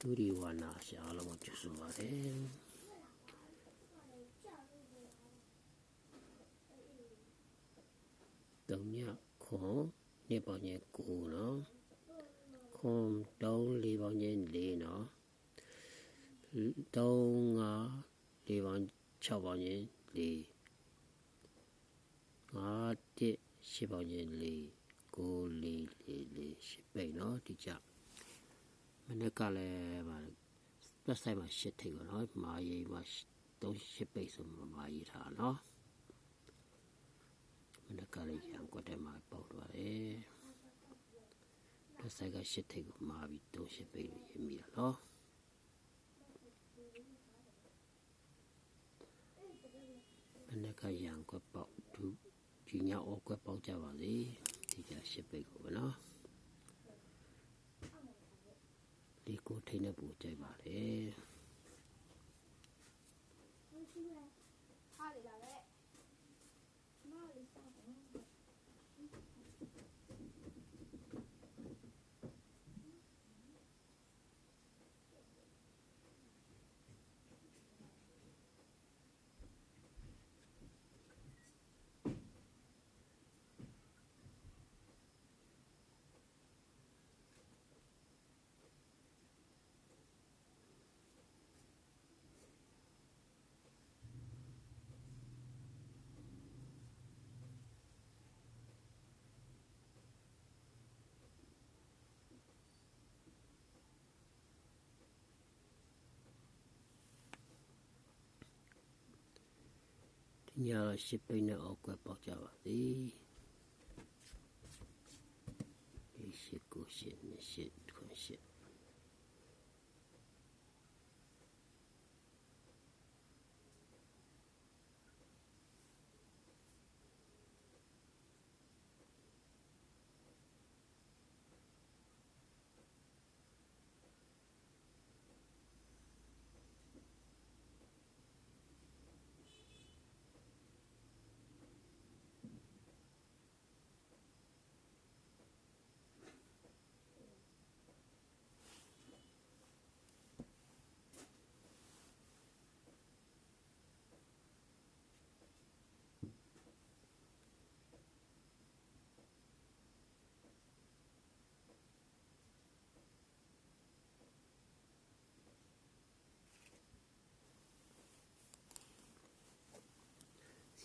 ဒုရီဝနာရှာအားလုံးကိုကျေးဇူးပါတယ်တုံညခွန်နှစ်ပေါင်းချင်း9နော်ခွန်3 4ပေါင်းချင်း4နော်3 5 4ပေါင်း6ပေါင်းချင်း4 5 1 10ပေါင်းချင်း4 9 4 4 4 10ပိတ်နော်ဒီကြ မနေ့ကလည်းဗာပတ်ဆိုင်မှာရှစ်ထိပ်ကောနော်မာရီမှာ3 10ပိတ်ဆိုမှမာရီထားနော်မနေ့ကလည်းရံကွက်ထဲမှာပေါက်သွားတယ်ပတ်ဆိုင်ကရှစ်ထိပ်ကိုမာပြီး3 10ပိတ်လို့ရေးမိတာနော်မနေ့ကရံကွက်ပေါက်ဒုဒီညအောက်ကွက်ပေါက်ကြပါစေဒီကြရှစ်ပိတ်ကိုပဲနော်ဒီ ကိုထိနေပူကြိုက်ပါလေဟာလေလာလေမ ညတော့ရှစ်ပိတ်နဲ့အောက်ကွက်ပေါက်ကြပါစေဒီရှစ်ကိုရှစ်နှစ်ရှစ်ခွန်ရှစ်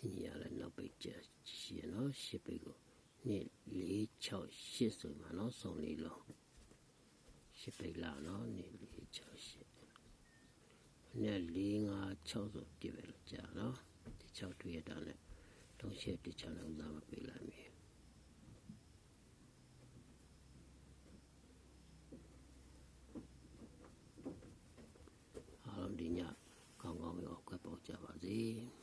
စီရလည်းနောက်ပိတ်ကြရှိရနော်ရှစ်ပိတ်ကိုနှစ်၄6 8ဆိုမှနော်စုံလေးလုံးရှစ်ပိတ်လာနော်နှစ်၄6 8နဲ့၄5 6ဆိုပြည့်ပဲလို့ကြာနော်ဒီ6တွေ့ရတာနဲ့လုံးရှစ်တစ်ချောင်းလုံးသားမပိတ်